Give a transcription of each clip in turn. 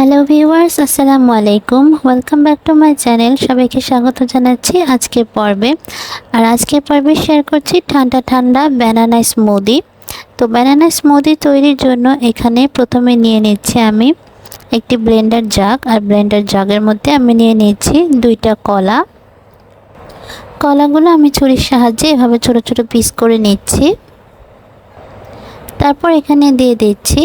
Hello viewers আসসালামু আলাইকুম welcome back to my channel সবাইকে স্বাগত জানাচ্ছি আজকে পর্বে। আর আজকে পর্বে শেয়ার করছি ঠান্ডা ঠান্ডা ব্যানানা স্মুদি তো ব্যানানা স্মুদি তৈরির জন্য এখানে প্রথমে নিয়ে নিচ্ছি আমি একটি ব্লেন্ডার জাগ আর ব্লেন্ডার জাগের মধ্যে আমি নিয়ে নিচ্ছি দুইটা কলা। কলাগুলো আমি ছুরির সাহায্যে এভাবে ছোট ছোট পিস করে নিচ্ছি। তারপর এখানে দিয়ে দিচ্ছি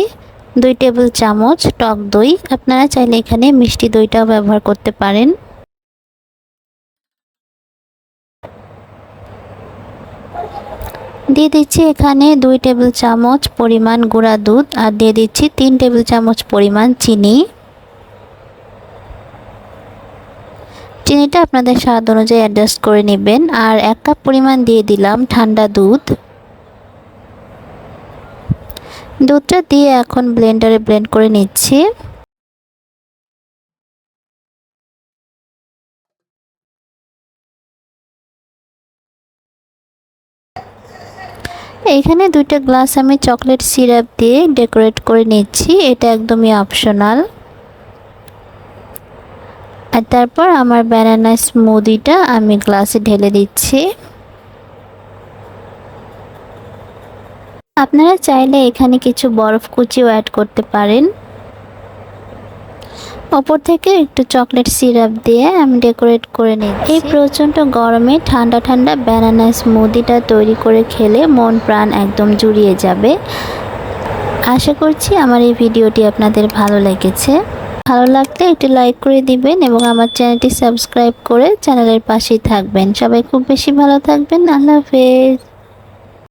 দুই টেবিল চামচ টক দই। আপনারা চাইলে এখানে মিষ্টি দইটাও ব্যবহার করতে পারেন। দিয়ে দিচ্ছি এখানে দুই টেবিল চামচ পরিমাণ গুঁড়া দুধ আর দিয়ে দিচ্ছি তিন টেবিল চামচ পরিমাণ চিনি। চিনিটা আপনাদের স্বাদ অনুযায়ী অ্যাডজাস্ট করে নেবেন। আর এক কাপ পরিমাণ দিয়ে দিলাম ঠান্ডা দুধ। দুধটা দিয়ে এখন ব্লেন্ডারে ব্লেন্ড করে নিচ্ছি। এখানে দুইটা গ্লাস আমি চকলেট সিরাপ দিয়ে ডেকোরেট করে নিচ্ছি, এটা একদমই অপশনাল। আর তারপর আমার ব্যানানা স্মুদিটা আমি গ্লাসে ঢেলে দিচ্ছি। আপনারা চাইলে এখানে কিছু বরফ কুচিও অ্যাড করতে পারেন। ওপর থেকে একটু চকলেট সিরাপ দিয়ে আমি ডেকোরেট করে নিই এই প্রচণ্ড গরমে ঠান্ডা ঠান্ডা ব্যানানা স্মুদিটা তৈরি করে খেলে মন প্রাণ একদম জুড়িয়ে যাবে। আশা করছি আমার এই ভিডিওটি আপনাদের ভালো লেগেছে। ভালো লাগলে একটি লাইক করে দিবেন এবং আমার চ্যানেলটি সাবস্ক্রাইব করে চ্যানেলের পাশেই থাকবেন। সবাই খুব বেশি ভালো থাকবেন। আল্লাহ হাফেজ।